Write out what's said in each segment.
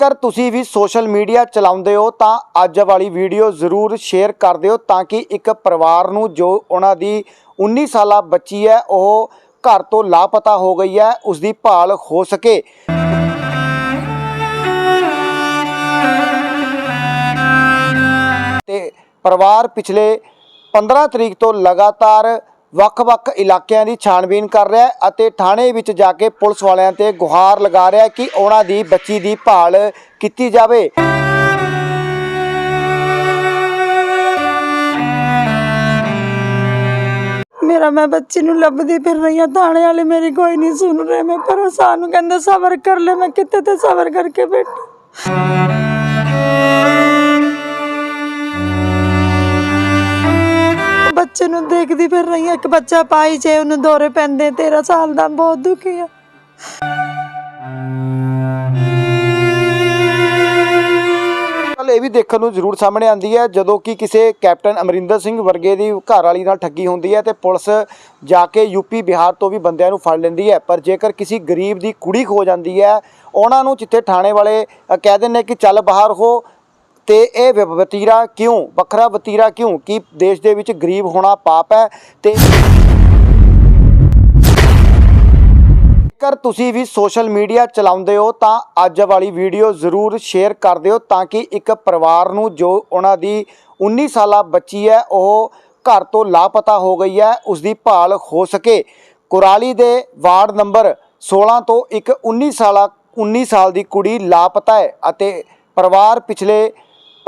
ਜੇਕਰ ਤੁਸੀਂ ਵੀ social media ਚਲਾਉਂਦੇ ਹੋ, ਤਾਂ ਅੱਜ ਵਾਲੀ ਵੀਡੀਓ ਜ਼ਰੂਰ ਸ਼ੇਅਰ ਕਰ ਦਿਓ ਤਾਂ ਕਿ ਇੱਕ ਪਰਿਵਾਰ ਨੂੰ ਜੋ ਉਹਨਾਂ ਦੀ 19 ਸਾਲਾ ਬੱਚੀ ਹੈ, ਉਹ ਘਰ ਤੋਂ ਲਾਪਤਾ ਹੋ ਗਈ ਹੈ ਉਸ ਦੀ ਭਾਲ ਹੋ ਸਕੇ। ਤੇ ਪਰਿਵਾਰ ਪਿਛਲੇ 15 ਤਰੀਕ ਤੋਂ ਲਗਾਤਾਰ ਵੱਖ-ਵੱਖ ਇਲਾਕਿਆਂ ਦੀ ਛਾਣਬੀਨ ਕਰ ਰਿਹਾ ਹੈ ਅਤੇ ਥਾਣੇ ਵਿੱਚ ਜਾ ਕੇ ਪੁਲਿਸ ਵਾਲਿਆਂ ਤੇ ਗੁਹਾਰ ਲਗਾ ਰਿਹਾ ਹੈ ਕਿ ਉਹਨਾਂ ਦੀ ਬੱਚੀ ਦੀ ਭਾਲ ਕੀਤੀ ਜਾਵੇ। ਮੇਰਾ ਮੈਂ ਬੱਚੀ ਨੂੰ ਲੱਭਦੀ ਫਿਰ ਰਹੀ ਹਾਂ, ਥਾਣੇ ਵਾਲੇ ਮੇਰੀ ਕੋਈ ਨਹੀਂ ਸੁਣ ਰਹੇ। ਮੈਂ ਪਰੇਸ਼ਾਨ ਨੂੰ ਕਹਿੰਦੇ, ਸਬਰ ਕਰ ਲੈ, ਮੈਂ ਕਿੱਥੇ ਤੇ ਸਬਰ ਕਰਕੇ ਬੈਠੀ। ਨੂੰ ਦੇਖਦੀ ਫਿਰ ਰਹੀ ਹਾਂ। ਇੱਕ ਬੱਚਾ ਪਾਈ ਜੇ ਉਹਨੂੰ ਦੌਰੇ ਪੈਂਦੇ 13 ਸਾਲ ਦਾ ਬਹੁਤ ਦੁਖੀ ਆ। ਗੱਲ ਇਹ ਵੀ ਦੇਖਣ ਨੂੰ ਜ਼ਰੂਰ ਸਾਹਮਣੇ ਆਂਦੀ ਹੈ, ਜਦੋਂ ਕਿ ਕਿਸੇ ਕੈਪਟਨ ਅਮਰਿੰਦਰ ਸਿੰਘ ਵਰਗੇ ਦੀ ਘਰ ਵਾਲੀ ਨਾਲ ਠੱਗੀ ਹੁੰਦੀ ਹੈ ਤੇ ਪੁਲਿਸ ਜਾ ਕੇ ਯੂਪੀ ਬਿਹਾਰ ਤੋਂ ਵੀ ਬੰਦਿਆਂ ਨੂੰ ਫੜ ਲੈਂਦੀ ਹੈ। ਪਰ ਜੇਕਰ ਕਿਸੇ ਗਰੀਬ ਦੀ ਕੁੜੀ ਖੋ ਜਾਂਦੀ ਹੈ, ਉਹਨਾਂ ਨੂੰ ਜਿੱਥੇ ਥਾਣੇ ਵਾਲੇ ਕਹਿ ਦਿੰਦੇ ਕਿ ਚੱਲ ਬਾਹਰ ਹੋ ਤੇ ਇਹ ਵ- ਵਤੀਰਾ ਕਿਉਂ, ਵੱਖਰਾ ਵਤੀਰਾ ਕਿਉਂ? ਕਿ ਦੇਸ਼ ਦੇ ਵਿੱਚ ਗਰੀਬ ਹੋਣਾ ਪਾਪ ਹੈ? ਤੇ ਜੇਕਰ ਤੁਸੀਂ ਵੀ ਸੋਸ਼ਲ ਮੀਡੀਆ ਚਲਾਉਂਦੇ ਹੋ, ਤਾਂ ਅੱਜ ਵਾਲੀ ਵੀਡੀਓ ਜ਼ਰੂਰ ਸ਼ੇਅਰ ਕਰ ਦਿਓ ਤਾਂ ਕਿ ਇੱਕ ਪਰਿਵਾਰ ਨੂੰ ਜੋ ਉਹਨਾਂ ਦੀ 19 ਸਾਲਾ ਬੱਚੀ ਹੈ, ਉਹ ਘਰ ਤੋਂ ਲਾਪਤਾ ਹੋ ਗਈ ਹੈ ਉਸ ਦੀ ਭਾਲ ਹੋ ਸਕੇ। ਕੁਰਾਲੀ ਦੇ ਵਾਰਡ ਨੰਬਰ 16 ਤੋਂ ਇੱਕ 19 ਸਾਲਾ 19 ਸਾਲ ਦੀ ਕੁੜੀ ਲਾਪਤਾ ਹੈ ਅਤੇ ਪਰਿਵਾਰ ਪਿਛਲੇ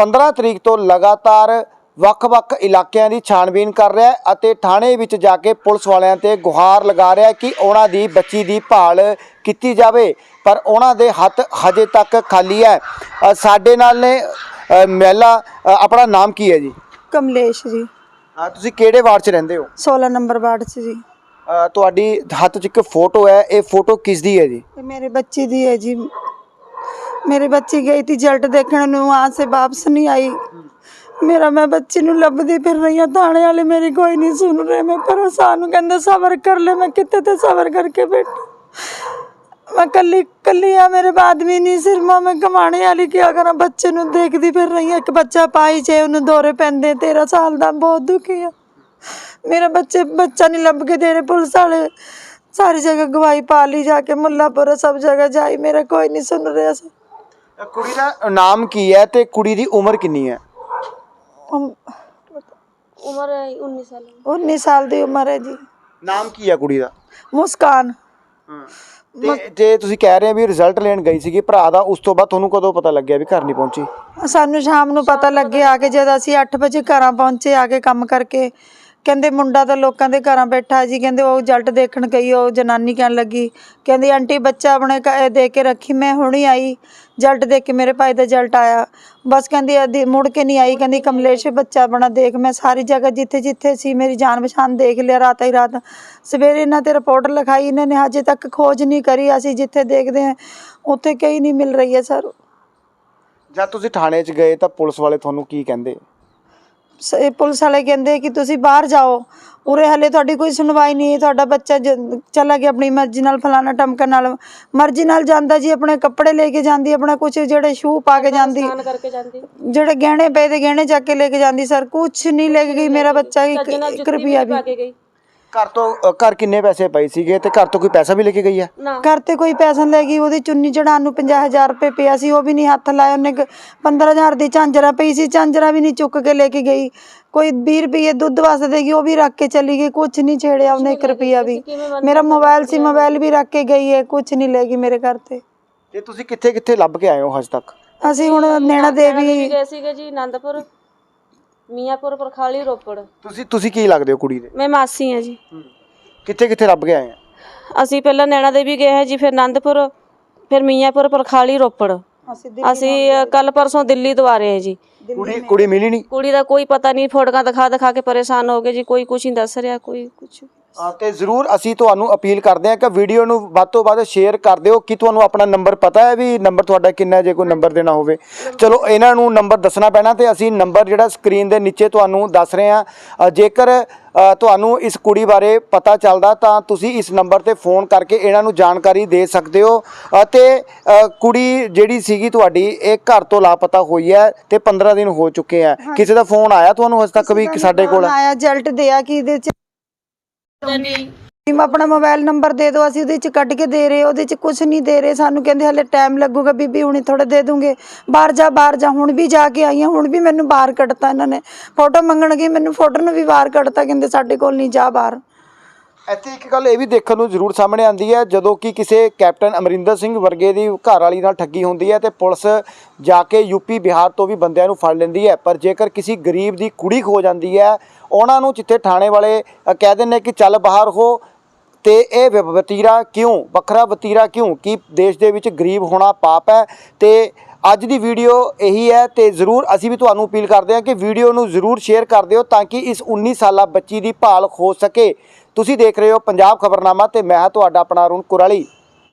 15 ਤਰੀਕ ਤੋਂ ਲਗਾਤਾਰ ਵੱਖ-ਵੱਖ ਇਲਾਕਿਆਂ ਦੀ ਛਾਣਬੀਨ ਕਰ ਰਿਹਾ ਹੈ ਅਤੇ ਥਾਣੇ ਵਿੱਚ ਜਾ ਕੇ ਪੁਲਿਸ ਵਾਲਿਆਂ ਤੇ ਗੁਹਾਰ ਲਗਾ ਰਿਹਾ ਕਿ ਉਹਨਾਂ ਦੀ ਬੱਚੀ ਦੀ ਭਾਲ ਕੀਤੀ ਜਾਵੇ ਪਰ ਉਹਨਾਂ ਦੇ ਹੱਥ ਹਜੇ ਤੱਕ ਖਾਲੀ ਹੈ। ਸਾਡੇ ਨਾਲ ਨੇ ਮਹਿਲਾ ਆਪਣਾ ਨਾਮ ਕੀ ਹੈ ਜੀ? ਕਮਲੇਸ਼ ਜੀ। ਅ, ਤੁਸੀਂ ਕਿਹੜੇ ਵਾਰਡ 'ਚ ਰਹਿੰਦੇ ਹੋ? 16 ਨੰਬਰ ਵਾਰਡ 'ਚ ਜੀ। ਤੁਹਾਡੀ ਹੱਥ 'ਚ ਇੱਕ ਫੋਟੋ ਹੈ ਇਹ ਫੋਟੋ ਕਿਸ ਦੀ ਹੈ ਜੀ? ਮੇਰੇ ਬੱਚੇ ਦੀ ਹੈ ਜੀ। मेरी बच्ची गई थी जल्ट देखने ਨੂੰ वहां से वापस नहीं आई ਮੇਰਾ ਮੈਂ ਬੱਚੀ ਨੂੰ ਲੱਭਦੀ ਫਿਰ ਰਹੀ ਹਾਂ ਥਾਣੇ ਵਾਲੇ ਮੇਰੀ ਕੋਈ ਨਹੀਂ ਸੁਣ ਰਹੇ ਮੈਂ ਪਰੇਸ਼ਾਨ ਨੂੰ ਕਹਿੰਦੇ ਸਬਰ ਕਰ ਲੈ ਮੈਂ ਕਿੱਥੇ ਤੇ ਸਬਰ ਕਰਕੇ ਬੈਠੀ ਮੈਂ ਕੱਲੀ ਕੱਲੀ ਆ ਮੇਰੇ ਬਾਦ ਵੀ ਨਹੀਂ ਸਿਰ ਮਾਂ ਮੈਂ ਕਮਾਣੇ ਵਾਲੀ ਕੀ ਕਰਾਂ ਬੱਚੇ ਨੂੰ ਦੇਖਦੀ ਫਿਰ ਰਹੀ ਹਾਂ ਇੱਕ ਬੱਚਾ ਪਾਈ ਜੇ ਉਹਨੂੰ ਦੌਰੇ ਪੈਂਦੇ 13 ਸਾਲ ਦਾ ਬਹੁਤ ਦੁਖੀ ਆ ਮੇਰਾ ਬੱਚੇ ਬੱਚਾ ਨਹੀਂ ਲੱਭ ਕੇ ਦੇ ਰਹੇ ਪੁਲਿਸ ਵਾਲੇ ਸਾਰੀ ਜਗ੍ਹਾ ਗਵਾਹੀ ਪਾ ਲਈ ਜਾ ਕੇ ਮੁੱਲਾਪੁਰ ਸਭ ਜਗ੍ਹਾ ਜਾਈ ਮੇਰਾ ਕੋਈ ਨਹੀਂ ਸੁਣ ਰਿਹਾ ਸੀ ਅ, ਕੁੜੀ ਦਾ ਨਾਮ ਕੀ ਹੈ ਤੇ ਕੁੜੀ ਦੀ ਉਮਰ ਕਿੰਨੀ ਹੈ? ਉਮ- ਉਮਰ 19 ਸਾਲ। 19 ਸਾਲ ਦੀ ਉਮਰ ਹੈ ਜੀ। ਨਾਮ ਕੀ ਹੈ ਕੁੜੀ ਦਾ? ਮੁਸਕਾਨ। ਤੇ ਜੇ ਤੁਸੀਂ ਕਹਿ ਰਹੇ ਹੋ ਵੀ ਰਿਜ਼ਲਟ ਲੈਣ ਗਈ ਸੀਗੀ ਭਰਾ ਦਾ ਉਸ ਤੋਂ ਬਾਅਦ ਤੁਹਾਨੂੰ ਕਦੋਂ ਪਤਾ ਲੱਗਿਆ ਵੀ ਘਰ ਨਹੀਂ ਪਹੁੰਚੀ? ਸਾਨੂੰ ਸ਼ਾਮ ਨੂੰ ਪਤਾ ਲੱਗਿਆ ਆ ਕੇ ਜਦ ਅਸੀਂ 8 ਵਜੇ ਘਰਾਂ ਪਹੁੰਚੇ ਆ ਕੇ ਕੰਮ ਕਰਕੇ ਕਹਿੰਦੇ ਮੁੰਡਾ ਤਾਂ ਲੋਕਾਂ ਦੇ ਘਰਾਂ ਬੈਠਾ ਜੀ, ਕਹਿੰਦੇ ਉਹ ਜਲਟ ਦੇਖਣ ਗਈ, ਉਹ ਜਨਾਨੀ ਕਹਿਣ ਲੱਗੀ, ਕਹਿੰਦੀ, ਆਂਟੀ, ਬੱਚਾ ਆਪਣੇ ਘ- ਦੇ ਕੇ ਰੱਖੀ, ਮੈਂ ਹੁਣੀ ਆਈ ਜਲਟ ਦੇਖ ਕੇ ਮੇਰੇ ਭਾਈ ਦਾ ਜਲਟ ਆਇਆ, ਬਸ ਕਹਿੰਦੀ, ਅੱਧੀ ਮੁੜ ਕੇ ਨਹੀਂ ਆਈ, ਕਹਿੰਦੀ, ਕਮਲੇਸ਼, ਬੱਚਾ ਬਣਾ ਦੇਖ, ਮੈਂ ਸਾਰੀ ਜਗ੍ਹਾ ਜਿੱਥੇ ਜਿੱਥੇ ਸੀ, ਮੇਰੀ ਜਾਨ ਪਛਾਣ ਦੇਖ ਲਿਆ, ਰਾਤ ਹੀ ਰਾਤ, ਸਵੇਰੇ ਇਹਨਾਂ ਤੇ ਰਿਪੋਰਟ ਲਿਖਾਈ, ਇਹਨਾਂ ਨੇ ਹਜੇ ਤੱਕ ਖੋਜ ਨਹੀਂ ਕਰੀ, ਅਸੀਂ ਜਿੱਥੇ ਦੇਖਦੇ ਹਾਂ, ਉੱਥੇ ਕਈ ਨਹੀਂ ਮਿਲ ਰਹੀ ਹੈ, ਸਰ। ਜਦ ਤੁਸੀਂ ਥਾਣੇ 'ਚ ਗਏ ਤਾਂ ਪੁਲਿਸ ਵਾਲੇ ਤੁਹਾਨੂੰ ਕੀ ਕਹਿੰਦੇ? ਸ- ਇਹ ਪੁਲਿਸ ਵਾਲੇ ਕਹਿੰਦੇ ਕਿ ਤੁਸੀਂ ਬਾਹਰ ਜਾਓ। ਉਰੇ ਹਲੇ ਤੁਹਾਡੀ ਕੋਈ ਸੁਣਵਾਈ ਨਹੀਂ ਤੁਹਾਡਾ ਬੱਚਾ ਜ- ਚਲਾ ਗਿਆ ਆਪਣੀ ਮਰਜ਼ੀ ਨਾਲ ਫਲਾਣਾ ਟਮਕਾ ਨਾਲ। ਮਰਜ਼ੀ ਨਾਲ ਜਾਂਦਾ ਜੀ ਆਪਣੇ ਕੱਪੜੇ ਲੈ ਕੇ ਜਾਂਦੀ ਆਪਣਾ ਕੁਝ ਜਿਹੜੇ ਸ਼ੂ ਪਾ ਕੇ ਜਾਂਦੀ। ਫੋਨ ਕਰਕੇ ਜਾਂਦੀ। ਜਿਹੜੇ ਗਹਿਣੇ ਪਏ ਤੇ ਗਹਿਣੇ ਚੱਕ ਕੇ ਲੈ ਕੇ ਜਾਂਦੀ ਸਰ ਕੁਝ ਨਹੀਂ ਲੈ ਕੇ ਗਈ ਮੇਰਾ ਬੱਚਾ ਇੱਕ ਰੁਪਿਆ ਵੀ ਵੀ ਪਾ ਕੇ ਗਈ। ਘਰ ਤੋਂ ਅ, ਘਰ ਕਿੰਨੇ ਪੈਸੇ ਪਏ ਸੀਗੇ ਤੇ ਘਰ ਤੋਂ ਕੋਈ ਪੈਸਾ ਵੀ ਲੈ ਕੇ ਗਈ ਹੈ ਘਰ ਤੇ ਕੋਈ ਪੈਸਾ ਲੈ ਗਈ ਉਹਦੀ ਚੁੰਨੀ ਚੜਾਉਣ ਨੂੰ 50000 ਰੁਪਏ ਪਿਆ ਸੀ ਉਹ ਵੀ ਨਹੀਂ ਹੱਥ ਲਾਇਆ ਉਹਨੇ 15000 ਦੀ ਝਾਂਜਰਾ ਪਈ ਸੀ ਝਾਂਜਰਾ ਵੀ ਨਹੀਂ ਚੁੱਕ ਕੇ ਲੈ ਕੇ ਗਈ। ਕੋਈ 20 ਰੁਪਏ ਦੁੱਧ ਵਾਸਤੇ ਦੇਗੀ ਉਹ ਵੀ ਰੱਖ ਕੇ ਚਲੀ ਗਈ ਕੁਝ ਨਹੀਂ ਛੇੜਿਆ ਉਹਨੇ 1 ਰੁਪਿਆ ਵੀ। ਮੇਰਾ ਮੋਬਾਈਲ ਸੀ ਮੋਬਾਈਲ ਵੀ ਰੱਖ ਕੇ ਗਈ ਹੈ ਕੁਝ ਨਹੀਂ ਲੈ ਗਈ ਮੇਰੇ ਘਰ ਤੇ। ਤੇ ਤੁਸੀਂ ਕਿੱਥੇ ਕਿੱਥੇ ਲੱਭ ਕੇ ਆਏ ਹੋ ਹਜੇ ਤੱਕ? ਅਸੀਂ ਹੁਣ ਨੈਣਾ ਦੇਵੀ ਗਏ ਸੀਗੇ ਜੀ ਆਨੰਦਪੁਰ ਮੀਆਂਪੁਰ ਪਰਖਾਲੀ ਰੋਪੜ। ਤੁਸੀਂ ਤੁਸੀਂ ਕੀ ਲੱਗਦੇ ਹੋ ਕੁੜੀ ਦੇ? ਮੈਂ ਮਾਸੀ ਹਾਂ ਜੀ। ਕਿੱਥੇ ਕਿੱਥੇ ਕੇ ਆਏ ਆ? ਅਸੀਂ ਪਹਿਲਾਂ ਨੈਣਾ ਦੇਵੀ ਗਏ ਹਾਂ ਜੀ ਫਿਰ ਆਨੰਦਪੁਰ ਫਿਰ ਮੀਆਂਪੁਰ ਪਰਖਾਲੀ ਰੋਪੜ। ਅਸੀਂ ਅਸੀਂ ਕੱਲ ਪਰਸੋਂ ਦਿੱਲੀ ਤੋਂ ਆ ਰਹੇ ਹਾਂ ਜੀ। ਕੁੜੀ ਕੁੜੀ ਮਿਲੀ ਨਹੀਂ ਕੁੜੀ ਦਾ ਕੋਈ ਪਤਾ ਨਹੀਂ ਫੋਟੋਆਂ ਦਿਖਾ ਦਿਖਾ ਕੇ ਪਰੇਸ਼ਾਨ ਹੋ ਗਏ ਜੀ ਕੋਈ ਕੁਝ ਨਹੀਂ ਦੱਸ ਰਿਹਾ ਕੋਈ ਕੁਝ ਅ, ਤੇ ਜ਼ਰੂਰ ਅਸੀਂ ਤੁਹਾਨੂੰ ਅਪੀਲ ਕਰਦੇ ਹਾਂ ਕਿ ਵੀਡੀਓ ਨੂੰ ਵੱਧ ਤੋਂ ਵੱਧ ਸ਼ੇਅਰ ਕਰ ਦਿਓ। ਕਿ ਤੁਹਾਨੂੰ ਆਪਣਾ ਨੰਬਰ ਪਤਾ ਹੈ ਵੀ ਨੰਬਰ ਤੁਹਾਡਾ ਕਿੰਨਾ ਹੈ, ਜੇ ਕੋਈ ਨੰਬਰ ਦੇਣਾ ਹੋਵੇ? ਚਲੋ ਇਹਨਾਂ ਨੂੰ ਨੰਬਰ ਦੱਸਣਾ ਪੈਣਾ ਤੇ ਅਸੀਂ ਨੰਬਰ ਜਿਹੜਾ ਸਕਰੀਨ ਦੇ ਨੀਚੇ ਤੁਹਾਨੂੰ ਦੱਸ ਰਹੇ ਹਾਂ। ਜੇਕਰ ਤੁਹਾਨੂੰ ਇਸ ਕੁੜੀ ਬਾਰੇ ਪਤਾ ਚੱਲਦਾ ਤਾਂ ਤੁਸੀਂ ਇਸ ਨੰਬਰ ਤੇ ਫੋਨ ਕਰਕੇ ਇਹਨਾਂ ਨੂੰ ਜਾਣਕਾਰੀ ਦੇ ਸਕਦੇ ਹੋ। ਅਤੇ ਕੁੜੀ ਜਿਹੜੀ ਸੀਗੀ ਤੁਹਾਡੀ ਇਹ ਘਰ ਤੋਂ ਲਾਪਤਾ ਹੋਈ ਹੈ ਤੇ 15 ਦਿਨ ਹੋ ਚੁੱਕੇ ਆ ਕਿਸੇ ਦਾ ਫੋਨ ਆਇਆ ਤੁਹਾਨੂੰ ਹਜੇ ਤੱਕ ਵੀ ਸਾਡੇ ਕੋਲ? ਆਇਆ ਜਲਟ ਦਿਆ ਕਿ ਇਹਦੇ ਚ ਟੀਮ ਆਪਣਾ ਮੋਬਾਈਲ ਨੰਬਰ ਦੇ ਦਿਓ, ਅਸੀਂ ਉਹਦੇ ਚ ਕੱਢ ਕੇ ਦੇ ਰਹੇ ਉਹਦੇ ਚ ਕੁਝ ਨਹੀਂ ਦੇ ਰਹੇ। ਸਾਨੂੰ ਕਹਿੰਦੇ ਹਲੇ ਟਾਈਮ ਲੱਗੂਗਾ, ਬੀਬੀ ਹੁਣੀ ਥੋੜਾ ਦੇ ਦੂੰਗੇ। ਬਾਹਰ ਜਾ ਬਾਹਰ ਜਾ, ਹੁਣ ਵੀ ਜਾ ਕੇ ਆਈਆਂ ਹੁਣ ਵੀ ਮੈਨੂੰ ਬਾਹਰ ਕੱਢਤਾ ਇਹਨਾਂ ਨੇ। ਫੋਟੋ ਮੰਗਣ ਗਈ ਮੈਨੂੰ ਫੋਟੋ ਨੂੰ ਵੀ ਬਾਹਰ ਕੱਢਤਾ, ਕਹਿੰਦੇ ਸਾਡੇ ਕੋਲ ਨਹੀਂ ਜਾ ਬਾਹਰ। ਇੱਥੇ ਇੱਕ ਗੱਲ ਇਹ ਵੀ ਦੇਖਣ ਨੂੰ ਜ਼ਰੂਰ ਸਾਹਮਣੇ ਆਉਂਦੀ ਹੈ, ਜਦੋਂ ਕਿ ਕਿਸੇ ਕੈਪਟਨ ਅਮਰਿੰਦਰ ਸਿੰਘ ਵਰਗੇ ਦੀ ਘਰ ਵਾਲੀ ਨਾਲ ਠੱਗੀ ਹੁੰਦੀ ਹੈ ਤੇ ਪੁਲਿਸ ਜਾ ਕੇ ਯੂਪੀ ਬਿਹਾਰ ਤੋਂ ਵੀ ਬੰਦਿਆਂ ਨੂੰ ਫੜ ਲੈਂਦੀ ਹੈ। ਪਰ ਜੇਕਰ ਕਿਸੇ ਗਰੀਬ ਦੀ ਕੁੜੀ ਖੋ ਜਾਂਦੀ ਹੈ, ਉਹਨਾਂ ਨੂੰ ਜਿੱਥੇ ਥਾਣੇ ਵਾਲੇ ਕਹਿ ਦਿੰਦੇ ਕਿ ਚੱਲ ਬਾਹਰ ਹੋ ਤੇ ਇਹ ਵ- ਵਤੀਰਾ ਕਿਉਂ, ਵੱਖਰਾ ਵਤੀਰਾ ਕਿਉਂ, ਕਿ ਦੇਸ਼ ਦੇ ਵਿੱਚ ਗਰੀਬ ਹੋਣਾ ਪਾਪ ਹੈ? ਤੇ ਅੱਜ ਦੀ ਵੀਡੀਓ ਇਹੀ ਹੈ ਤੇ ਜ਼ਰੂਰ ਅਸੀਂ ਵੀ ਤੁਹਾਨੂੰ ਅਪੀਲ ਕਰਦੇ ਹਾਂ ਕਿ ਵੀਡੀਓ ਨੂੰ ਜ਼ਰੂਰ ਸ਼ੇਅਰ ਕਰ ਦਿਓ ਤਾਂ ਕਿ ਇਸ 19 ਸਾਲਾ ਬੱਚੀ ਦੀ ਭਾਲ ਹੋ ਸਕੇ। ਤੁਸੀਂ ਦੇਖ ਰਹੇ ਹੋ ਪੰਜਾਬ ਖਬਰਨਾਮਾ ਤੇ ਮੈਂ ਹਾਂ ਤੁਹਾਡਾ ਆਪਣਾ ਅਰੁਣ ਕੁਰਾਲੀ।